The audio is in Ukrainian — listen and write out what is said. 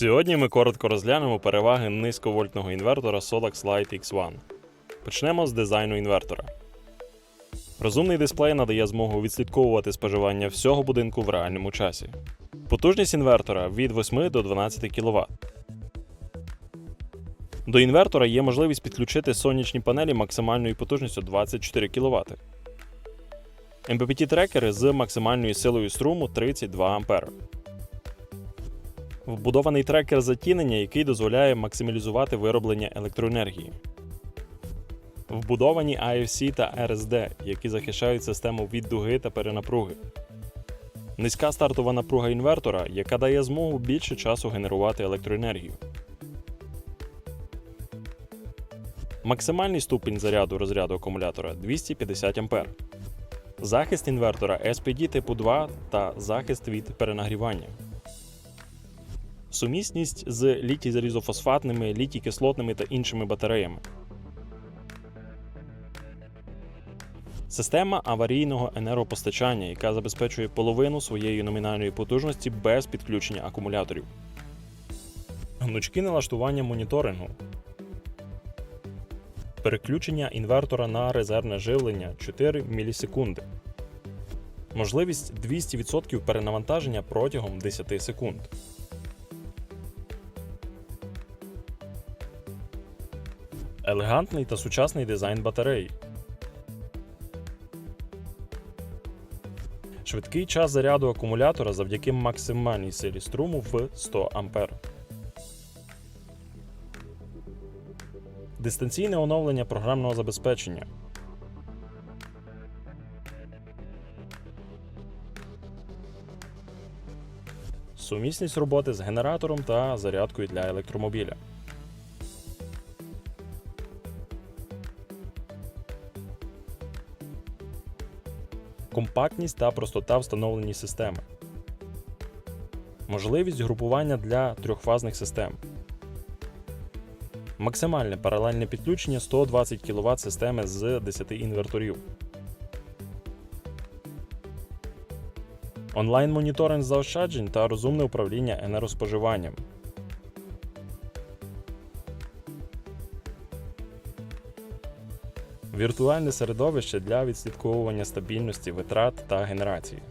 Сьогодні ми коротко розглянемо переваги низьковольтного інвертора Sodax Lite X1. Почнемо з дизайну інвертора. Розумний дисплей надає змогу відслідковувати споживання всього будинку в реальному часі. Потужність інвертора від 8 до 12 кВт. До інвертора є можливість підключити сонячні панелі максимальною потужністю 24 кВт. MPPT-трекери з максимальною силою струму 32 А. Вбудований трекер затінення, який дозволяє максималізувати вироблення електроенергії. Вбудовані AFC та RSD, які захищають систему від дуги та перенапруги. Низька стартова напруга інвертора, яка дає змогу більше часу генерувати електроенергію. Максимальний ступінь заряду розряду акумулятора 250 А. Захист інвертора SPD типу 2 та захист від перенагрівання. Сумісність з літій-залізофосфатними, літій-кислотними та іншими батареями. Система аварійного енергопостачання, яка забезпечує половину своєї номінальної потужності без підключення акумуляторів. Гнучкі налаштування моніторингу. Переключення інвертора на резервне живлення 4 мілісекунди. Можливість 200% перенавантаження протягом 10 секунд. Елегантний та сучасний дизайн батареї. Швидкий час заряду акумулятора завдяки максимальній силі струму в 100 А. Дистанційне оновлення програмного забезпечення. Сумісність роботи з генератором та зарядкою для електромобіля. Компактність та простота встановлені системи, можливість групування для трьохфазних систем, максимальне паралельне підключення 120 кВт системи з 10 інверторів. Онлайн-моніторинг заощаджень та розумне управління енергоспоживанням. Віртуальне середовище для відслідковування стабільності витрат та генерації.